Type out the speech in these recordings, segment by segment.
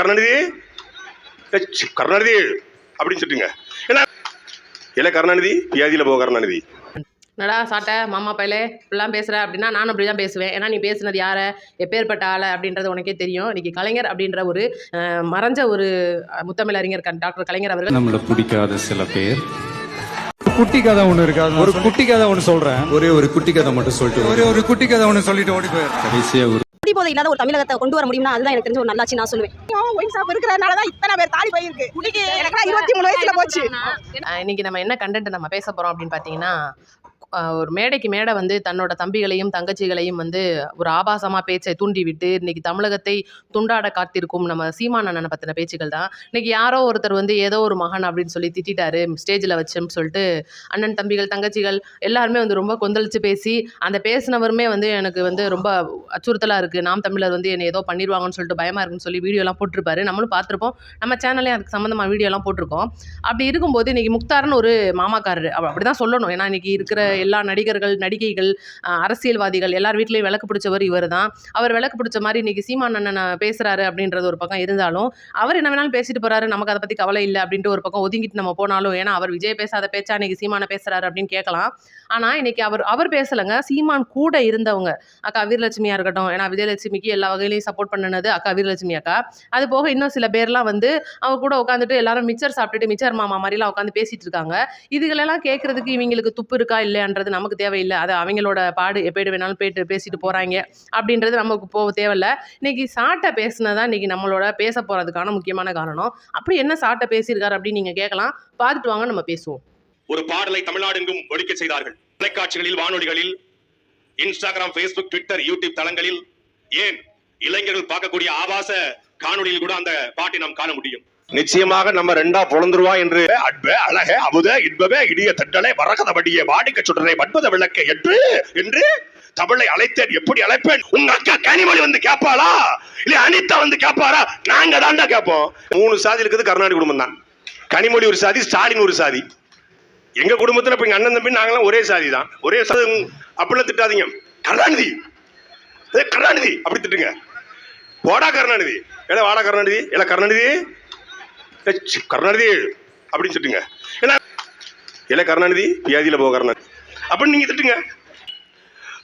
கருணாநிதி? கருணாநிதி அப்படின்னு சொல்லிட்டுங்க. ஏன்னா இல்லை கருணாநிதி வியாதியில் போக கருணாநிதி. என்னடா சாட்டை மாமா பையலே இப்படிலாம் பேசுகிற அப்படின்னா நானும் அப்படி தான் பேசுவேன். ஏன்னா நீ பேசுனது யாரை? எப்பேற்பட்ட ஆளை அப்படின்றது உனக்கே தெரியும். இன்னைக்கு கலைஞர் அப்படின்ற ஒரு மறைஞ்ச ஒரு முத்தமிழ் அறிஞர் டாக்டர் கலைஞர் அவர்கள். நம்மள பிடிக்காத சில பேர். குட்டி கதை ஒண்ணு இருக்கு? அது ஒரு குட்டி கதை ஒண்ணு சொல்றேன். ஒரே ஒரு குட்டி கதை மட்டும் சொல்லிட்டு ஒரே ஒரு குட்டி கதை ஒண்ணு சொல்லிட்டு ஓடி போயிரு. கடைசியா ஒரு குடிபோதை இல்லாத ஒரு தமிழகத்தை கொண்டு வர முடியும்னா அதுதான் எனக்கு தெரிஞ்ச ஒரு நல்லாச்சு நான் சொல்லுவேன். ஒயின் ஷாப் இருக்கிறதுனால தான் இத்தனை பேர் தாலி போயிருக்கு. எனக்குலாம் இருபத்தி மூணு வயசுல போச்சு. இன்னைக்கு நம்ம என்ன கண்டென்ட் நம்ம பேச போகிறோம் அப்படின்னு பார்த்தீங்கன்னா அஹ், ஒரு மேடைக்கு மேடை வந்து தன்னோட தம்பிகளையும் தங்கச்சிகளையும் வந்து ஒரு ஆபாசமாக பேச்சை தூண்டி விட்டு இன்னைக்கு தமிழகத்தை துண்டாட காத்திருக்கும் நம்ம சீமான அண்ணனை பற்றின பேச்சுக்கள் தான். இன்னைக்கு யாரோ ஒருத்தர் வந்து ஏதோ ஒரு மகன் அப்படின்னு சொல்லி திட்டிட்டாரு ஸ்டேஜில் வச்சோம்னு சொல்லிட்டு அண்ணன் தம்பிகள் தங்கச்சிகள் எல்லாருமே வந்து ரொம்ப கொந்தளிச்சு பேசி அந்த பேசினவருமே வந்து எனக்கு வந்து ரொம்ப அச்சுறுத்தலாக இருக்குது நாம் தமிழர் வந்து என்னை ஏதோ பண்ணிடுவாங்கன்னு சொல்லிட்டு பயமாக இருக்குன்னு சொல்லி வீடியோலாம் போட்டிருப்பாரு. நம்மளும் பார்த்துருப்போம். நம்ம சேனல்லே அதுக்கு சம்மந்தமாக வீடியோலாம் போட்டிருக்கோம். அப்படி இருக்கும்போது இன்னைக்கு முக்தார்னு ஒரு மாமாக்காரர் அப்படி தான் சொல்லணும். ஏன்னா இன்னைக்கு இருக்கிற எல்லா நடிகர்கள் நடிகைகள் அரசியல்வாதிகள் எல்லார் வீட்லேயும் விளக்கு பிடிச்சவர் இவர் தான் அவர் விளக்கு பிடிச்ச மாதிரி இன்னைக்கு சீமான் அண்ணன் பேசுகிறாரு அப்படின்றது ஒரு பக்கம் இருந்தாலும் அவர் என்ன வேணாலும் பேசிட்டு போகிறாரு நமக்கு அதை பற்றி கவலை இல்லை அப்படின்ட்டு ஒரு பக்கம் ஒதுங்கிட்டு நம்ம போனாலும் ஏன்னா அவர் விஜய் பேசாத பேச்சா இன்றைக்கி சீமான பேசுகிறாரு அப்படின்னு கேட்கலாம். ஆனால் இன்னைக்கு அவர் அவர் பேசலைங்க. சீமான் கூட இருந்தவங்க அக்கா வீரலட்சுமியாக இருக்கட்டும் ஏன்னா விஜயலட்சுமிக்கு எல்லா வகையிலையும் சப்போர்ட் பண்ணினது அக்கா வீரலட்சுமி அக்கா. அது போக இன்னும் சில பேர்லாம் வந்து அவங்க கூட உட்காந்துட்டு எல்லாரும் மிச்சர் சாப்பிட்டுட்டு மிச்சர் மாமா மாதிரிலாம் உட்காந்து பேசிட்டு இருக்காங்க. இதுகளெல்லாம் கேட்குறதுக்கு இவங்களுக்கு துப்பு இருக்கா இல்லையான்றது நமக்கு தேவையில்லை. அது அவங்களோட பாடு எப்படி வேணாலும் போயிட்டு பேசிட்டு போகிறாங்க அப்படின்றது நமக்கு போக தேவையில்லை. இன்னைக்கு சாட்டை பேசினதான் இன்னைக்கு நம்மளோட பேச போகிறதுக்கான முக்கியமான காரணம். அப்படி என்ன சாட்டை பேசியிருக்காரு அப்படின்னு நீங்கள் கேட்கலாம். பார்த்துட்டு வாங்க நம்ம பேசுவோம். ஒரு பாடலை தமிழ்நாடெங்கும் ஒழிக்க செய்தார்கள். தொலைக்காட்சிகளில் வானொலிகளில் இன்ஸ்டாகிராம் ஃபேஸ்புக் ட்விட்டர் யூடியூப் தளங்களில் ஏன் இளைஞர்கள் பார்க்கக்கூடிய ஆபாச காணொளியில் கூட அந்த பாட்டை நாம் காண முடியும்? நிச்சயமாக நம்ம ரெண்டா பொழந்துருவா என்று அன்ப அழக அமுத இன்பமே இடிய தட்டலை வரகத வாடிக்க சுடரை மண்பத விளக்க என்று என்று தமிழை அழைத்தேன். எப்படி அழைப்பேன்? உங்க அக்கா கனிமொழி வந்து கேட்பாளா? இல்ல அனிதா வந்து கேட்பாரா? நாங்க தாண்டா கேட்போம். மூணு சாதி இருக்குது கருணாநிதி குடும்பம் தான். கனிமொழி ஒரு சாதி ஸ்டாலின் ஒரு சாதி. எங்க குடும்பத்துல இப்ப எங்க அண்ணன் தம்பி நாங்களாம் ஒரே சாதி தான். ஒரே சாதி அப்படிலாம் திட்டாதீங்க. கருணாநிதி. ஏ, கருணாநிதி அப்படி திட்டுங்க. போடா கருணாநிதி. ஏடா வாடா கருணாநிதி. ஏடா கருணாநிதி. கருணாநிதி அப்படின்னு சொல்லிட்டுங்க. ஏன்னா ஏல கருணாநிதி வியாதியில போக கருணாநிதி. அப்படின்னு நீங்க திட்டுங்க.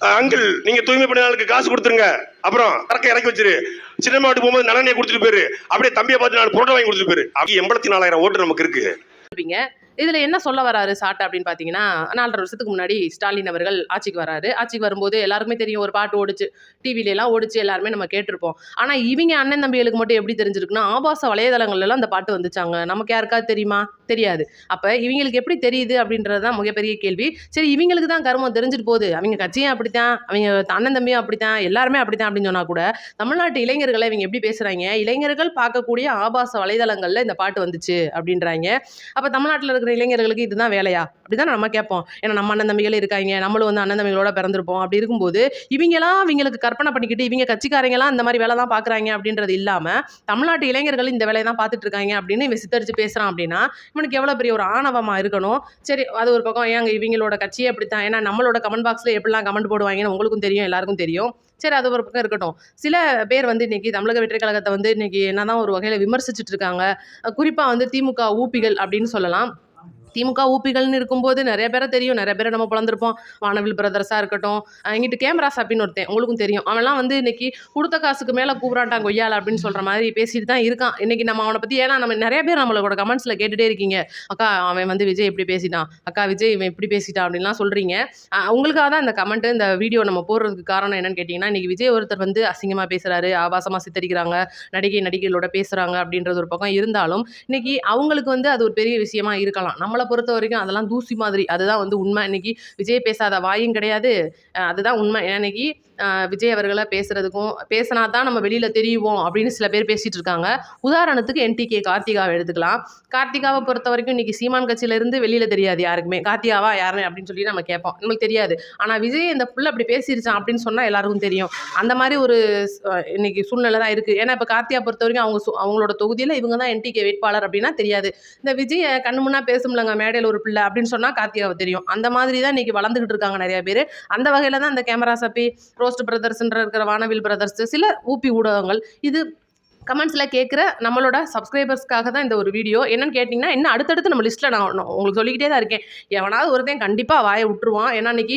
அங்கிள் நீங்க தூய்மை பணியாளருக்கு காசு கொடுத்துருங்க. அப்புறம் இறக்க இறக்கி வச்சிரு. சினிமா விட்டு போகும்போது நலனையை கொடுத்துட்டு போயிரு. அப்படியே தம்பியை பார்த்து நாலு புரோட்டா வாங்கி கொடுத்துட்டு போயிரு. அப்படி எண்பத்தி நாலாயிரம் ஓட்டு நமக்கு இருக்கு. இதில் என்ன சொல்ல வராரு சாட்டை அப்படின்னு பார்த்தீங்கன்னா நாலரை வருஷத்துக்கு முன்னாடி ஸ்டாலின் அவர்கள் ஆட்சிக்கு வராரு. ஆட்சிக்கு வரும்போது எல்லாருக்குமே தெரியும் ஒரு பாட்டு ஓடிச்சு டிவிலெலாம் எல்லாம் ஓடிச்சு எல்லாருமே நம்ம கேட்டிருப்போம். ஆனால் இவங்க அண்ணன் தம்பிகளுக்கு மட்டும் எப்படி தெரிஞ்சிருக்குன்னா ஆபாச வலைதளங்கள்லாம் அந்த பாட்டு வந்துச்சாங்க. நமக்கு யாருக்காவது தெரியுமா? தெரியாது. அப்போ இவங்களுக்கு எப்படி தெரியுது அப்படின்றது தான் மிகப்பெரிய கேள்வி. சரி இவங்களுக்கு தான் கர்மம் தெரிஞ்சுட்டு போகுது. அவங்க கட்சியும் அப்படித்தான் அவங்க அண்ணன் தம்பியும் அப்படித்தான் எல்லாருமே அப்படித்தான் அப்படின்னு சொன்னால் கூட தமிழ்நாட்டு இளைஞர்களை இவங்க எப்படி பேசுகிறாங்க இளைஞர்கள் பார்க்கக்கூடிய ஆபாச வலைதளங்களில் இந்த பாட்டு வந்துச்சு அப்படின்றாங்க. அப்போ தமிழ்நாட்டில் இருக்கிற இளைஞர்களுக்கு இதுதான் வேலையா? அப்படிதான் நம்ம கேட்போம். ஏன்னா நம்ம அண்ணன் தம்பிகளே இருக்காங்க. நம்மளும் வந்து அண்ணன் தம்பிகளோட பிறந்திருப்போம். அப்படி இருக்கும்போது இவங்கெல்லாம் இவங்களுக்கு கற்பனை பண்ணிக்கிட்டு இவங்க கட்சிக்காரங்களாம் இந்த மாதிரி வேலை தான் பார்க்குறாங்க அப்படின்றது இல்லாமல் தமிழ்நாட்டு இளைஞர்கள் இந்த வேலையை தான் பார்த்துட்டு இருக்காங்க அப்படின்னு இவன் சித்தரிச்சு பேசுகிறான் அப்படின்னா இவனுக்கு எவ்வளோ பெரிய ஒரு ஆணவமாக இருக்கணும்? சரி அது ஒரு பக்கம் ஏங்க இவங்களோட கட்சியே அப்படித்தான். ஏன்னா நம்மளோட கமெண்ட் பாக்ஸில் எப்படிலாம் கமெண்ட் போடுவாங்கன்னு உங்களுக்கும் தெரியும் எல்லாருக்கும் தெரியும். சரி அது ஒரு பக்கம் இருக்கட்டும். சில பேர் வந்து இன்னைக்கு தமிழக வெற்றி கழகத்தை வந்து இன்னைக்கு என்னதான் ஒரு வகையில் விமர்சிச்சுட்டு இருக்காங்க. குறிப்பாக வந்து திமுக ஊப்பிகள் அப்படின்னு சொல்லலாம். திமுக ஊப்பிகள்னு இருக்கும்போது நிறைய பேரை தெரியும். நிறைய பேரை நம்ம பிறந்திருப்போம் வானவில் பிரதர்ஸாக இருக்கட்டும். இங்கிட்டு கேமரா அப்படின்னு ஒருத்தன். உங்களுக்கும் தெரியும். அவன்லாம் வந்து இன்னைக்கு கொடுத்த காசுக்கு மேலே கூப்பிடாட்டான் கொய்யால அப்படின்னு சொல்கிற மாதிரி பேசிட்டு தான் இருக்கான். இன்றைக்கி நம்ம அவனை பற்றி ஏன்னா நம்ம நிறைய பேர் நம்மளோட கமெண்ட்ஸில் கேட்டுகிட்டே இருக்கீங்க. அக்கா அவன் வந்து விஜய் இப்படி பேசிட்டான். அக்கா விஜய் இவன் இப்படி பேசிட்டான் அப்படின்லாம் சொல்கிறீங்க உங்களுக்காக தான் இந்த கமெண்ட்டு இந்த வீடியோ நம்ம போடுறதுக்கு காரணம் என்னென்னு கேட்டிங்கன்னா இன்றைக்கி விஜய் ஒருத்தர் வந்து அசிங்கமாக பேசுகிறாரு ஆபாசமாக சித்தரிக்கிறாங்க நடிகை நடிகைகளோட பேசுகிறாங்க அப்படின்றது ஒரு பக்கம் இருந்தாலும் இன்றைக்கி அவங்களுக்கு வந்து அது ஒரு பெரிய விஷயமா இருக்கலாம். நம்மளை பொறுத்த வரைக்கும் அதெல்லாம் தூசி மாதிரி. அதுதான் வந்து உண்மை. இன்னைக்கு விஜய் பேசாத வாயும் கிடையாது. அதுதான் உண்மை. இன்னைக்கு விஜய் அவர்களை பேசுறதுக்கும் பேசினா தான் நம்ம வெளியில் தெரியுவோம் அப்படின்னு சில பேர் பேசிட்டு இருக்காங்க. உதாரணத்துக்கு என்டிகே கார்த்திகாவை எடுத்துக்கலாம். கார்த்திகாவை பொறுத்த வரைக்கும் இன்னைக்கு சீமான் கட்சியிலேருந்து வெளியில் தெரியாது யாருக்குமே. கார்த்திகாவா யாருன்னு அப்படின்னு சொல்லி நம்ம கேட்போம். நம்மளுக்கு தெரியாது. ஆனால் விஜய் இந்த புள்ள அப்படி பேசிருச்சான் அப்படின்னு சொன்னால் எல்லாருக்கும் தெரியும். அந்த மாதிரி ஒரு இன்னைக்கு சூழ்நிலை தான் இருக்குது ஏன்னா இப்போ கார்த்திகா பொறுத்த வரைக்கும் அவங்க அவங்களோட தொகுதியில் இவங்க தான் என்டிகே வேட்பாளர் அப்படின்னா தெரியாது. இந்த விஜய் கண்ணு முன்னா பேசும்லங்க மேடையில் ஒரு பிள்ளை அப்படின்னு சொன்னால் கார்த்திகாவை தெரியும். அந்த மாதிரி தான் இன்னைக்கு வளர்ந்துக்கிட்டு இருக்காங்க நிறைய பேர். அந்த வகையில் தான் அந்த கேமரா சப்பி ரோஸ்ட் பிரதர்ஸ்ன்ற இருக்கிற வானவில் பிரதர்ஸ் சில ஊபி ஊடகங்கள் இது கமெண்ட்ஸில் கேட்குற நம்மளோட சப்ஸ்கிரைபர்ஸ்க்காக தான் இந்த ஒரு வீடியோ என்னென்னு கேட்டிங்கன்னா இன்னும் அடுத்தடுத்து நம்ம லிஸ்ட்டில் நான் உங்களுக்கு சொல்லிக்கிட்டே தான் இருக்கேன். எவனாவது ஒருத்தன் கண்டிப்பாக வாயை விட்டுருவான். ஏன்னா இன்னைக்கு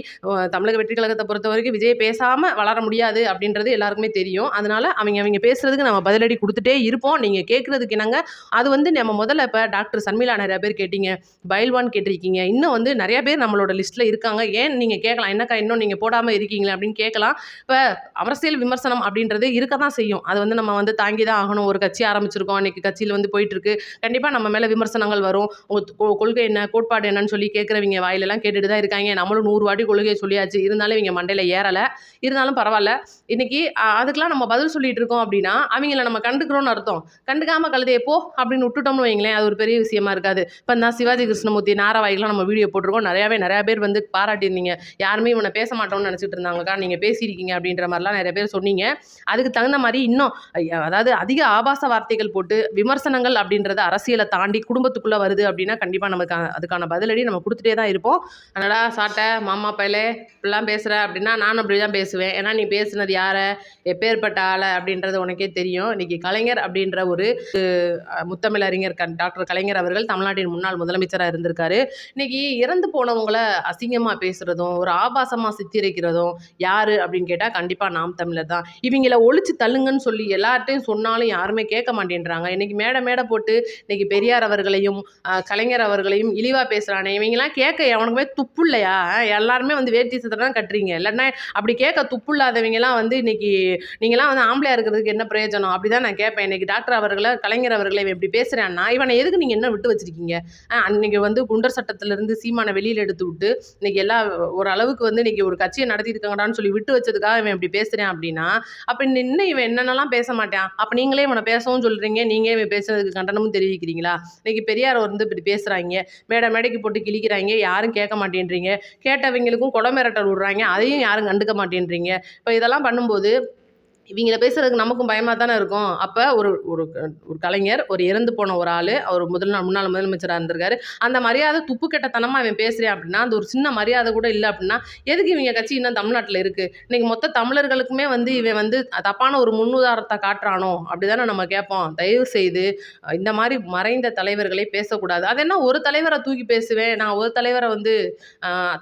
தமிழக வெற்றி கழகத்தை பொறுத்த வரைக்கும் விஜய் பேசாமல் வளர முடியாது அப்படின்றது எல்லாருக்குமே தெரியும். அதனால் அவங்க அவங்க பேசுறதுக்கு நம்ம பதிலடி கொடுத்துட்டே இருப்போம். நீங்கள் கேட்குறதுக்கு என்னங்க? அது வந்து நம்ம முதல்ல இப்போ டாக்டர் சன்மிலா நிறையா பேர் கேட்டீங்க. பைல்வான் கேட்டிருக்கீங்க. இன்னும் வந்து நிறைய பேர் நம்மளோட லிஸ்ட்டில் இருக்காங்க. ஏன் நீங்கள் கேட்கலாம்? என்னக்கா இன்னும் நீங்கள் போடாமல் இருக்கீங்களே அப்படின்னு கேட்கலாம். இப்போ அரசியல் விமர்சனம் அப்படின்றது இருக்க தான் செய்யும். அது வந்து நம்ம வந்து தாங்கி தான் ஆகணும். ஒரு கட்சி ஆரம்பிச்சிருக்கோம். அன்னைக்கு கட்சியில் வந்து போயிட்டுருக்கு. கண்டிப்பாக நம்ம மேலே விமர்சனங்கள் வரும். உங்கள் கொள்கை என்ன? கோட்பாடு என்னன்னு சொல்லி கேட்குறவங்க வாயிலெல்லாம் கேட்டுட்டு தான் இருக்காங்க. நம்மளும் நூறு வாட்டி கொள்கையை சொல்லியாச்சு. இருந்தாலும் இவங்க மண்டையில் ஏறலை. இருந்தாலும் பரவாயில்ல. இன்னைக்கு அதுக்கெலாம் அதுக்கெல்லாம் நம்ம பதில் சொல்லிட்டு இருக்கோம் அப்படின்னா அவங்கள நம்ம கண்டுக்கிறோம்னு அர்த்தம். கண்டுக்காமல் கழுதையை போ அப்படின்னு விட்டுட்டோம்னு வைங்களேன் அது ஒரு பெரிய விஷயமா இருக்காது. இப்போ நான் சிவாஜி கிருஷ்ணமூர்த்தி நாராவாய்க்கெல்லாம் நம்ம வீடியோ போட்டிருக்கோம். நிறையாவே நிறையா பேர் வந்து பாராட்டியிருந்தீங்க. யாருமே இவனை பேச மாட்டோம்னு நினச்சிட்டு இருந்தாங்கக்கா நீங்கள் பேசியிருக்கீங்க அப்படின்ற மாதிரிலாம் நிறைய பேர் சொன்னீங்க. அதுக்கு தகுந்த மாதிரி இன்னும் ஐயா, அதாவது அதிக ஆபாச வார்த்தைகள் போட்டு விமர்சனங்கள் அப்படின்றத அரசியலை தாண்டி குடும்பத்துக்குள்ளே வருது அப்படின்னா கண்டிப்பாக நமக்கு அதுக்கான பதிலடி நம்ம கொடுத்துட்டே தான் இருப்போம். அதனால் சாட்டை மாமா பையலே இப்படிலாம் பேசுகிற அப்படின்னா நானும் அப்படி தான் பேசுவேன். ஏன்னா நீ பேசுனது யாரை? எப்பேற்பட்ட ஆளை? அப்படின்றது உனக்கே தெரியும். இன்றைக்கி கலைஞர் அப்படின்ற ஒரு முத்தமிழறிஞர் கண் டாக்டர் கலைஞர் அவர்கள் தமிழ்நாட்டின் முன்னாள் முதலமைச்சராக இருந்திருக்காரு. இன்றைக்கி இறந்து போனவங்களை அசிங்கமாக பேசுகிறதும் ஒரு ஆபாசமாக சித்திரிக்கிறதும் யார் அப்படின்னு கேட்டால் கண்டிப்பாக நாம் தமிழர் தான். இவங்கள ஒழிச்சு தள்ளுங்கன்னு சொல்லி எல்லார்ட்டையும் சொன்னாலும் யாருமே கேட்க மாட்டேன்றாங்க. இன்னைக்கு மேடை மேடை போட்டு இன்னைக்கு பெரியார் அவர்களையும் கலைஞர் அவர்களையும் இழிவாக பேசுகிறானே இவங்கெல்லாம் கேட்க அவனுக்குமே துப்பு இல்லையா எல்லாருமே வந்து வேட்டி சத்தம் தான் கட்டுறீங்க. இல்லைன்னா அப்படி கேட்க துப்பு இல்லாதவங்கலாம் வந்து இன்னைக்கு நீங்களாம் வந்து ஆம்பளையா இருக்கிறதுக்கு என்ன பிரயோஜனம்? அப்படி தான் நான் கேட்பேன். இன்னைக்கு டாக்டர் அவர்களை கலைஞர் அவர்களை இவன் இப்படி பேசுகிறான்னா இவனை எதுக்கு நீங்கள் என்ன விட்டு வச்சிருக்கீங்க? அன்றைக்கி அன்னைக்கு வந்து குண்டர் சட்டத்திலிருந்து சீமானை வெளியில் எடுத்து விட்டு இன்னைக்கு எல்லா ஒரு அளவுக்கு வந்து இன்னைக்கு ஒரு கட்சியை நடத்திருக்காங்கடான்னு சொல்லி விட்டு வச்சதுக்காக இவன் இப்படி பேசுகிறேன் அப்படின்னா அப்போ இன்னும் இவன் என்னென்னலாம் பேச மாட்டான்? அப்போ நீங்களே இவனை பேசவும் சொல்கிறீங்க நீங்களே இவன் பேசுறதுக்கு கண்டனமும் தெரிவிக்கிறீங்களா? இன்றைக்கி பெரியார் வந்து இப்படி பேசுகிறாங்க மேடை மேடைக்கு போட்டு கிழிக்கிறாங்க யாரும் கேட்க மாட்டேன்றீங்க. கேட்டவங்களுக்கும் குடமிரட்டல் விடுறாங்க அதையும் யாரும் கண்டுக்க மாட்டேன்றீங்க. இப்போ இதெல்லாம் பண்ணும்போது இவங்கள பேசுறதுக்கு நமக்கும் பயமாக தானே இருக்கும். அப்போ ஒரு ஒரு ஒரு கலைஞர் ஒரு இறந்து போன ஒரு ஆள் அவர் முதல் நாள் முன்னாள் முதலமைச்சராக இருந்திருக்காரு. அந்த மரியாதை துப்பு கெட்டத்தனமாக அவன் பேசுகிறேன் அப்படின்னா அந்த ஒரு சின்ன மரியாதை கூட இல்லை அப்படின்னா எதுக்கு இவங்க கட்சி இன்னும் தமிழ்நாட்டில் இருக்குது இன்னைக்கு மொத்த தமிழர்களுக்குமே வந்து இவன் வந்து தப்பான ஒரு முன்னுதாரணத்தை காட்டுறானோ? அப்படி தானே நம்ம கேட்போம். தயவு செய்து இந்த மாதிரி மறைந்த தலைவர்களை பேசக்கூடாது. அது என்ன ஒரு தலைவரை தூக்கி பேசுவேன் நான் ஒரு தலைவரை வந்து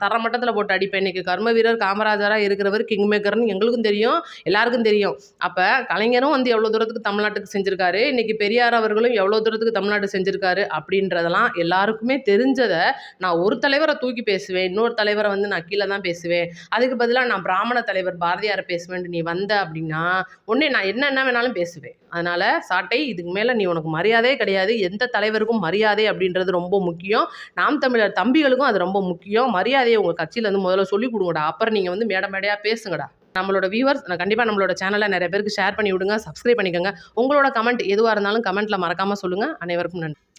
தரமட்டத்தில் போட்டு அடிப்பேன். இன்னைக்கு கர்ம வீரர் காமராஜராக இருக்கிறவர் கிங் மேக்கர்னு எங்களுக்கும் தெரியும் எல்லாருக்கும் தெரியும். அப்போ கலைஞரும் வந்து எவ்வளோ தூரத்துக்கு தமிழ்நாட்டுக்கு செஞ்சுருக்காரு? இன்றைக்கி பெரியார் அவர்களும் எவ்வளோ தூரத்துக்கு தமிழ்நாடு செஞ்சுருக்காரு? அப்படின்றதெல்லாம் எல்லாருக்குமே தெரிஞ்சதை நான் ஒரு தலைவரை தூக்கி பேசுவேன். இன்னொரு தலைவரை வந்து நான் கீழே தான் பேசுவேன். அதுக்கு பதிலாக நான் பிராமண தலைவர் பாரதியாரை பேசுவேன்ட்டு நீ வந்த அப்படின்னா உடனே நான் என்ன என்ன வேணாலும் பேசுவேன். அதனால் சாட்டை இதுக்கு மேலே நீ உனக்கு மரியாதையே கிடையாது. எந்த தலைவருக்கும் மரியாதை அப்படின்றது ரொம்ப முக்கியம். நாம் தமிழர் தம்பிகளுக்கும் அது ரொம்ப முக்கியம். மரியாதையை உங்கள் கட்சியிலேருந்து முதல்ல சொல்லிக் கொடுங்கடா. அப்புறம் நீங்கள் வந்து மேடை மேடையாக பேசுங்கடா. நம்மளோட வியூவர்ஸ் கண்டிப்பாக நம்மளோட சேனலை நிறைய பேருக்கு ஷேர் பண்ணி விடுங்க சப்ஸ்கிரைப் பண்ணிக்கோங்க. உங்களோட கமெண்ட் எதுவாக இருந்தாலும் கமெண்ட்டில் மறக்காமல் சொல்லுங்கள் அனைவருக்கும் நன்றி.